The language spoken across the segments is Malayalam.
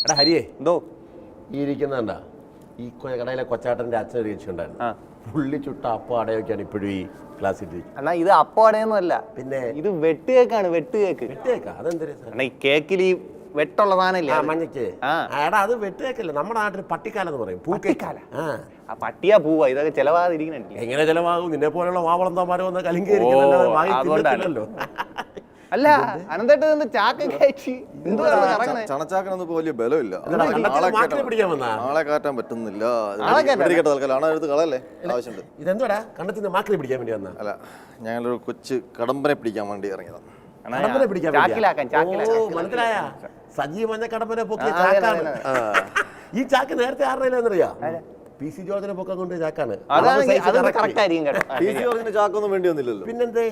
എടാ ഹരിയേ എന്തോ? ഈ ഇരിക്കുന്നുണ്ട ഈ കടയിലെ കൊച്ചാട്ടന്റെ അച്ഛൻ ആ. പുള്ളി ചുട്ട അപ്പം അടയൊക്കെയാണ് ഇപ്പോഴും ഈ ക്ലാസ്സിൽ അണ്ണാ ഇത് അപ്പടയൊന്നുമല്ല പിന്നെ? ഇത് വെട്ട് കേക്കാണ് വെട്ട് കേക്ക് വെട്ടേക്കാ അതെന്തൊരു സാധനം? അണ്ണാ ഈ കേക്കിൽ ഈ വെട്ടുള്ള സാധനല്ലേ ആ? മഞ്ഞക്ക്. എടാ അത് വെട്ടേക്കല്ല നമ്മുടെ നാട്ടിൽ പട്ടിക്കാലം എന്ന് പറയും പൂക്കേക്ക്. ആ. പട്ടിയാ പൂവാ. ഇതൊക്കെ ചെലവാതിരിക്കണല്ലേ എങ്ങനെ ചെലവാകും? നിന്നെ പോലെയുള്ള വാവളന്തമാരോ വന്ന് കലിങ്കി ഓ, അതുകൊണ്ടാണ്. അല്ല അനന്തേട്ടൻ നിന്ന് ചാക്ക കയറ്റി ചണച്ചാക്കനൊന്നും ഇപ്പൊ വലിയ ബലമില്ല. ആളെ മാക്രി പിടിക്കാൻ വന്നാ? ആളെ കാറ്റാൻ പറ്റുന്നില്ല. ആവശ്യമുണ്ട്. മാക്രി പിടിക്കാൻ വേണ്ടി വന്ന? അല്ല ഞങ്ങളൊരു കൊച്ചു കടമ്പനെ പിടിക്കാൻ വേണ്ടി ഇറങ്ങിയതാണ് കടമ്പനെ പിടിക്കാൻ ചാക്കിലാക്കാൻ ചാക്കിലാക്കാൻ. ഓ, മനസ്സിലായ. സജീവ മഞ്ഞ കടമ്പനെ പൊക്കിയ ചാക്കാണ്. ഈ ചാക്ക് നേരത്തെ ആരുടെയിലെന്നറിയാ പി സി ജോർജിനെ പൊക്കം കൊണ്ട് ചാക്കാണ്. പിന്നെന്തേ?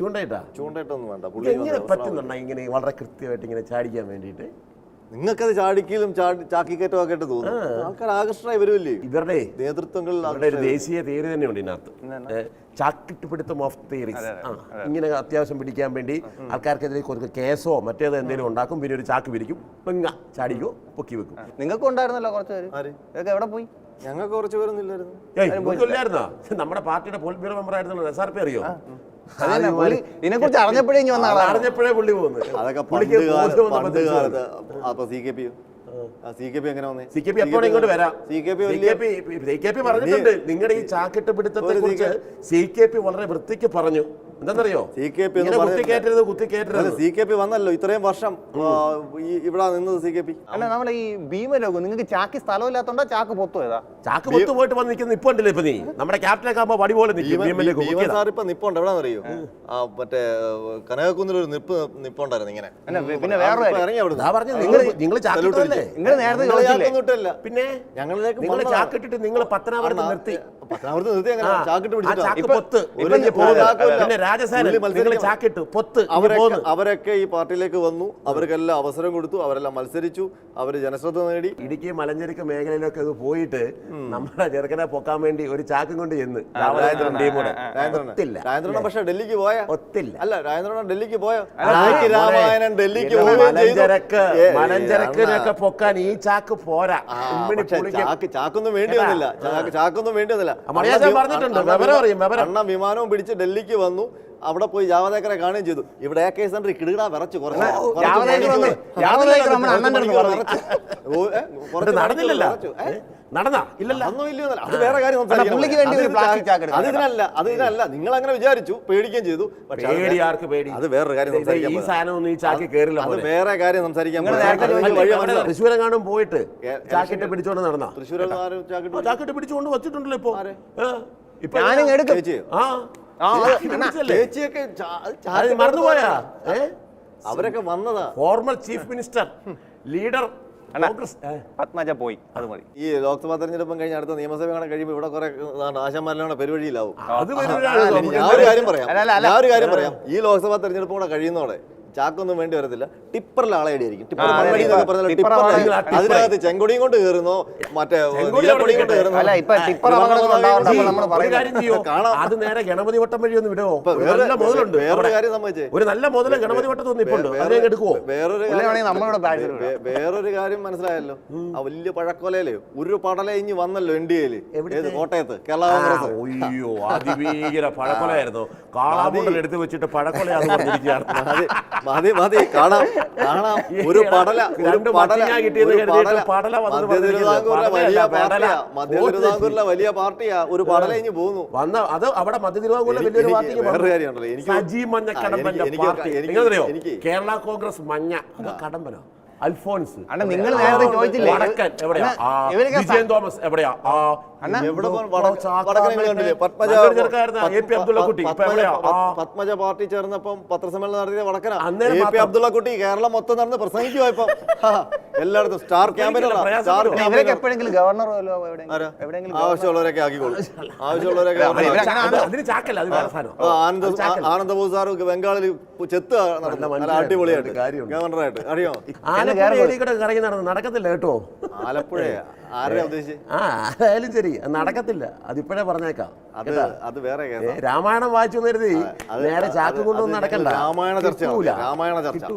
ചൂണ്ടയിട്ടാ? ചൂണ്ടായിട്ടൊന്നും വേണ്ട. പുള്ളി എങ്ങനെ പറ്റുന്നുണ്ട? ഇങ്ങനെ വളരെ കൃത്യമായിട്ട് ഇങ്ങനെ ചാടിക്കാൻ വേണ്ടിയിട്ട്? നിങ്ങൾക്കത് ചാടിക്കലും ചാടി ചാക്കിക്കയറ്റം ഒക്കെ ആയിട്ട് തോന്നുന്നു ആൾക്കാർ ആകർഷണമായി വരുമല്ലേ ഇവരുടെ നേതൃത്വങ്ങളിൽ അവരുടെ ഒരു ദേശീയ തീയതി തന്നെയുണ്ട് ഇതിനകത്ത്. ചാക്കിട്ട് പിടുത്തം ഓഫ് തിയറീസ് ഇങ്ങനെ അത്യാവശ്യം പിടിക്കാൻ വേണ്ടി ആൾക്കാർക്കെതിരെ കുറച്ച് കേസോ മറ്റേതോ എന്തെങ്കിലും ഉണ്ടാക്കും പിന്നെ ഒരു ചാക്ക് പിരിക്കും പെങ്ങ ചാടിക്കോ പൊക്കി വെക്കും. നിങ്ങൾക്ക് ഉണ്ടായിരുന്നല്ലോ കുറച്ച് പേര് ഇതൊക്കെ എവിടെ പോയി? ഞങ്ങൾക്ക് കുറച്ച് പേരൊന്നും ഇല്ലായിരുന്നു. നമ്മുടെ പാർട്ടിയുടെ പോളിറ്റ് ബ്യൂറോ മെമ്പർ ആയിരുന്നു എസ് ആർ പി അറിയോ അതന്നെ കുറിച്ച് അറിഞ്ഞപ്പോഴേ ഇനി വന്ന ആളാണ്. അറിഞ്ഞപ്പോഴേ പുള്ളി പോകുന്നു അതൊക്കെ പണ്ട് കാലത്ത് പണ്ട് കാലത്ത്. അപ്പൊ സി കെ പി നിങ്ങളുടെ ഈ ചാക്കിട്ട് പിടുത്തത്തെ കുറിച്ച് സി കെ പി വളരെ വൃത്തിക്ക് പറഞ്ഞു. എന്താണെന്നറിയോ? സി കെ പി ഇങ്ങനെ കുത്തി കയറ്റരുത് സി കെ പി വന്നല്ലോ ഇത്രയും വർഷം ഈ- ഇവിടെ നിന്നത് സി കെ പി അല്ല നമ്മളെ ഈ ഭീമരോഗം നിങ്ങൾക്ക് ചാക്കി സ്ഥലമില്ലാത്തോണ്ടോ ചാക്ക് പൊത്തു ഏതാ? ചാക്ക് പൊത്തു പോയിട്ട് വന്ന് നിൽക്കുന്ന ഇപ്പൊ ഉണ്ടല്ലോ ഇപ്പൊ നീ? നമ്മുടെ ക്യാപ്റ്റനൊക്കെ ആകുമ്പോ വടി പോലെ ഭീമൻ സാർ ഇപ്പൊ നിപ്പുണ്ട് എവിടെ അറിയോ? മറ്റേ കനകക്കുന്നിൽ ഒരു നിപ്പ് നിപ്പുണ്ടായിരുന്നു ഇങ്ങനെ. പിന്നെ വേറെ. ഇറങ്ങി നിങ്ങൾ നിങ്ങൾ ചാക്കിട്ടല്ലേ നേരത്തെ. പിന്നെ ഞങ്ങളിലേക്ക് നിങ്ങൾ. ചാക്കിട്ടിട്ട് നിങ്ങൾ പത്തനാപുരത്ത് നിർത്തി. പത്തനാപുരത്ത് നിർത്തി ചാക്കിട്ട് പിടിച്ചു. പിന്നെ പൊത്ത് അവരൊക്കെ അവരൊക്കെ ഈ പാർട്ടിയിലേക്ക് വന്നു. അവർക്കെല്ലാം അവസരം കൊടുത്തു. അവരെല്ലാം മത്സരിച്ചു. അവർ ജനശ്രദ്ധ നേടി. ഇടുക്കി മലഞ്ചരക്ക് മേഖലയിലൊക്കെ അത് പോയിട്ട് നമ്മുടെ ചെറുക്കനെ പൊക്കാൻ വേണ്ടി ഒരു ചാക്കും കൊണ്ട് ചെന്ന് രാജേന്ദ്രൻ പക്ഷെ ഡൽഹിക്ക് പോയ? ഒത്തില്ല. അല്ല രാജേന്ദ്രൻ ഡൽഹിക്ക് പോയോ? രാമായണൻ ഡൽഹിക്ക്. മലഞ്ചരക്ക് മലഞ്ചരക്കിനൊക്കെ പൊക്കാൻ ഈ ചാക്ക് പോരാ. ചാക്കൊന്നും വേണ്ടി? വന്നില്ല. ചാക്ക് ചാക്കൊന്നും വേണ്ടി വന്നില്ല. പറഞ്ഞിട്ടുണ്ട്. അണ്ണ വിവരം അറിയും, വിവരം. അണ്ണ വിമാനവും പിടിച്ച് ഡൽഹിക്ക് വന്നു. അവിടെ പോയി ജാവദേക്കറെ കാണുകയും ചെയ്തു. ഇവിടെ എ കെ സെന്റർ കിടുകിടാ വിറച്ചു കുറച്ച്. നടന്നില്ലല്ലോ? നടന്നാ? ഇല്ലല്ല. അത് വേറെ കാര്യം അത്. അത് ഇതിനല്ല അത് ഇതിനല്ല നിങ്ങൾ അങ്ങനെ വിചാരിച്ചു പേടിക്കുകയും ചെയ്തു. പേടി ആർക്ക് പേടി? അത് വേറൊരു കാര്യം ഈ സാധനം ഈ ചാക്കി കേറില്ല അത് വേറെ കാര്യം സംസാരിക്കാൻ. തൃശ്ശൂരെങ്ങാനും പോയിട്ട് ചാക്കിട്ട് പിടിച്ചോണ്ട് നടന്നാ? ആരും ചാക്കിട്ട് ആ, പിടിച്ചുകൊണ്ട് വച്ചിട്ടുണ്ടല്ലോ ഇപ്പൊ. ഞാനും എടുക്കും ആ. ചേച്ചിയൊക്കെ മറന്നുപോയാ? അവരൊക്കെ വന്നതാ. Formal chief minister leader Padmaja പോയി അത് മതി. ഈ ലോക്സഭാ തെരഞ്ഞെടുപ്പും കഴിഞ്ഞ അടുത്ത നിയമസഭ കാണാൻ കഴിയുമ്പോൾ ഇവിടെ കുറെ ആശാന്മാരിലാണ് പെരുവഴിയിലാവും. ഞാൻ ഒരു കാര്യം പറയാം. ഞാൻ ഒരു കാര്യം പറയാം. ഈ ലോക്സഭാ തെരഞ്ഞെടുപ്പും കൂടെ കഴിയുന്നോടെ ചാക്കൊന്നും വേണ്ടി വരത്തില്ല. ടിപ്പറിൽ ആളേടിയായിരിക്കും ടിപ്പർ മൺവഴി എന്നൊക്കെ പറഞ്ഞാൽ ആണെങ്കിൽ അതിനകത്ത് ചെങ്കൊടിയും കൊണ്ട് കയറുന്നോ മറ്റേ നീലപ്പൊടിയും കൊണ്ട് കയറുന്നോ. അല്ല ഇപ്പൊ ടിപ്പർ ഒരു കാര്യം ചെയ്യോ. അത് നേരെ ഗണപതി വട്ടം വഴി ഒന്ന് വിടുവോ ഇപ്പൊ ഒരു വേറെ- നല്ല മുതലുണ്ട് വേറൊരു. കാര്യം സംഭവിച്ചേ ഒരു നല്ല മുതൽ ഗണപതി വട്ടത്ത് തോന്നിപ്പോണ്ട് അതിനെ എടുക്കുവോ? വേറൊരു കാര്യം- വേ- വേറൊരു കാര്യം മനസ്സിലായല്ലോ. ആ വലിയ പഴക്കൊലയിൽ ഒരു പടല ഇഞ്ഞ് വന്നല്ലോ ഇന്ത്യയിൽ ഏത് കോട്ടയത്ത്? കേരള ആ, കോൺഗ്രസ് ഒയ്യോ അതിഭീകര പഴക്കൊലയായിരുന്നു കാളാമുണ്ടൽ എടുത്തു വെച്ചിട്ട് പഴക്കൊലയാണ് പറഞ്ഞിരിക്കുകയാണ്. മതി മതി. കാണാം. കാണാം. ഒരു പടല രണ്ട് പടല കിട്ടിയെന്ന് പടല. മധ്യ തിരുവിതാംകൂറിലെ വലിയ. പാർട്ടിയാ. മധ്യ തിരുവിതാംകൂറിലെ വലിയ പാർട്ടിയാ. ഒരു പടല ഇനി പോകുന്നു വന്ന അത് അവിടെ മധ്യ വലിയൊരു പാർട്ടിക്ക് കാര്യമുണ്ടല്ലോ. എനിക്ക് സജി മഞ്ഞക്കടമ്പന്റെ ആ, പാർട്ടി. കേരള കോൺഗ്രസ് മഞ്ഞ. കടമ്പനോ? അൽഫോൺസ് അണ്ണാ, നിങ്ങൾ നേരത്തെ ചോദിച്ചില്ലേ? വടക്കൻ എവിടെയാ? വിജയൻ തോമസ് എവിടെയാ? പത്മജ പാർട്ടി ചേർന്നപ്പം പത്രസമ്മേളനം നടത്തിയ വടക്കനാ. മാത്രം. അബ്ദുള്ളക്കുട്ടി കേരളം മൊത്തം നടന്ന് പ്രസംഗിക്കുവാ ഇപ്പം. ഹാ, എല്ലായിടത്തും സ്റ്റാർ ക്യാമ്പയിനാ സ്റ്റാർ? ഇവരൊക്കെ എപ്പോഴെങ്കിലും ഗവർണറോ? എവിടെയെങ്കിലും? ആവശ്യമുള്ളവരൊക്കെ ആക്കിക്കോളും. ആവശ്യമുള്ളവരൊക്കെ ആനന്ദ. ആനന്ദബോസ് സാറ് ബംഗാളിൽ ചെത്ത്. അടിപൊളിയായിട്ട്. ഗവർണറായിട്ട്. അറിയോ? കറങ്ങി നടന്നു. നടക്കത്തില്ല കേട്ടോ? ആലപ്പുഴ ആരെയാ ഉദ്ദേശിച്ചത് ആ ആയാലും ശരി. അത് നടക്കത്തില്ല. അതിപ്പോഴേ പറഞ്ഞേക്കാം. അത് അത് വേറെ രാമായണം വായിച്ചു കരുതി നേരെ ചാക്ക് കൊണ്ടുവന്ന് നടക്കണ്ട. രാമായണ ചർച്ച കിട്ടൂല. രാമായണ ചർച്ച.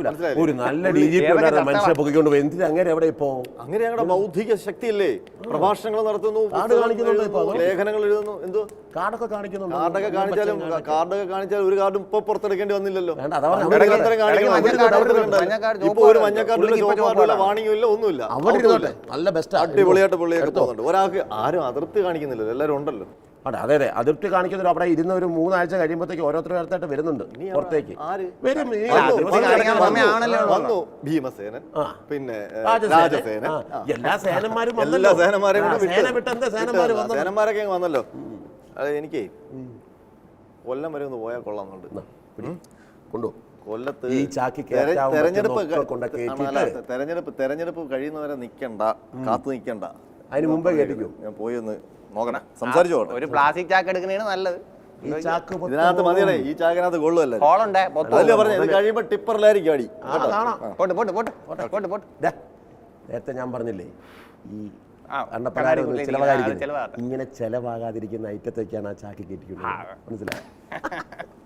ഒരു നല്ല ഡി ജി പി മനുഷ്യനെ പൊക്കിക്കൊണ്ട് പോയി. എന്തിനാ അങ്ങനെ എവിടെ ഇപ്പോ? അങ്ങനെ ഞങ്ങളുടെ ബൗദ്ധിക ശക്തിയില്ലേ? പ്രഭാഷണങ്ങൾ നടത്തുന്നു കാർഡ് കാണിക്കുന്നുണ്ടോ ഇപ്പോ? ലേഖനങ്ങൾ എഴുതുന്നു. എന്തോ കാർഡൊക്കെ കാണിക്കുന്നുണ്ട്? കാർഡൊക്കെ കാണിച്ചാലും കാർഡൊക്കെ കാണിച്ചാൽ ഒരു കാർഡും ഇപ്പൊ പുറത്തെടുക്കേണ്ടി വന്നില്ലല്ലോ. വേണ്ട, അതാ പറഞ്ഞെ, അവിടെ അവിടെ നിരന്തരം കാണിക്കണം. മഞ്ഞ കാർഡ് ഇരുന്നോട്ടെ. മഞ്ഞ കാർഡ് ഇപ്പൊ ഒരു മഞ്ഞ കാർഡില്ല കാർഡില്ല. വാണിംഗും ഇല്ല ഒന്നുമില്ല. അവിടെ ഇരുന്നോട്ടെ. നല്ല ബെസ്റ്റാ അടിപൊളിയായിട്ട് പുള്ളിയൊക്കെ പോകുന്നുണ്ട്. ഒരാൾക്ക് ആരും അതിർത്തി കാണിക്കുന്നില്ലല്ലോ. എല്ലാവരും ഉണ്ടല്ലോ. അതെ അതെ അതെ. അതിർത്തി കാണിക്കുന്നവർ അവിടെ ഇരുന്ന ഒരു മൂന്നാഴ്ച കഴിയുമ്പോഴത്തേക്ക് ഓരോരുത്തരായിട്ട് വരുന്നുണ്ട് പുറത്തേക്ക്. ആര്? വരും ഭീമസേനൻ പിന്നെ രാജസേന. എല്ലാ സേനന്മാരും എല്ലാ സേനന്മാരെയും. സേന വിട്ട് എന്താ. വന്നത്? സേനന്മാരൊക്കെ വന്നല്ലോ. അത് എനിക്ക് കൊല്ലം വരെ ഒന്ന് പോയാൽ കൊള്ളാന്നുണ്ട് എന്നാ, കൊണ്ടുപോ കൊല്ലത്ത് തെരഞ്ഞെടുപ്പ് തെരഞ്ഞെടുപ്പ് തെരഞ്ഞെടുപ്പ് കഴിയുന്നവരെ നിക്കണ്ട. കാത്തു നിക്കണ്ട. അതിന് മുമ്പേ കയറ്റിക്കോ. ഞാൻ പോയി ഒന്ന് നോക്കണേ. സംസാരിച്ചു പോകട്ടെ ഒരു പ്ലാസ്റ്റിക് ചാക്ക് എടുക്കുന്നതാണ് നല്ലത്. ഈ ചാക്ക് പൊത്ത് ഇതിനകത്ത് മതിയടേ ഈ ചാക്കിനകത്ത് കൊള്ളുമല്ലേ ഹോളുണ്ട് പൊത്തു. അതല്ലേ പറഞ്ഞു ഇത് കഴിയുമ്പോ ടിപ്പറിലായിരിക്കും അടി. ആ, കാണാം പോട്ട് പോട്ട് പോട്ട് പോട്ട് പോട്ട് ദേ, നേരത്തെ ഞാൻ പറഞ്ഞില്ലേ ഈ ആ, എണ്ണപ്പലഹാരം ഒന്നും കണ്ണാടി ചിലവാകാതിരിക്കുന്നത് ചിലവാകട്ടെ. ഇങ്ങനെ ചിലവാകാതിരിക്കുന്ന ഐറ്റത്തൊക്കെയാണ് ആ ചാക്കി കയറ്റിക്കുന്നത് മനസ്സിലായോ?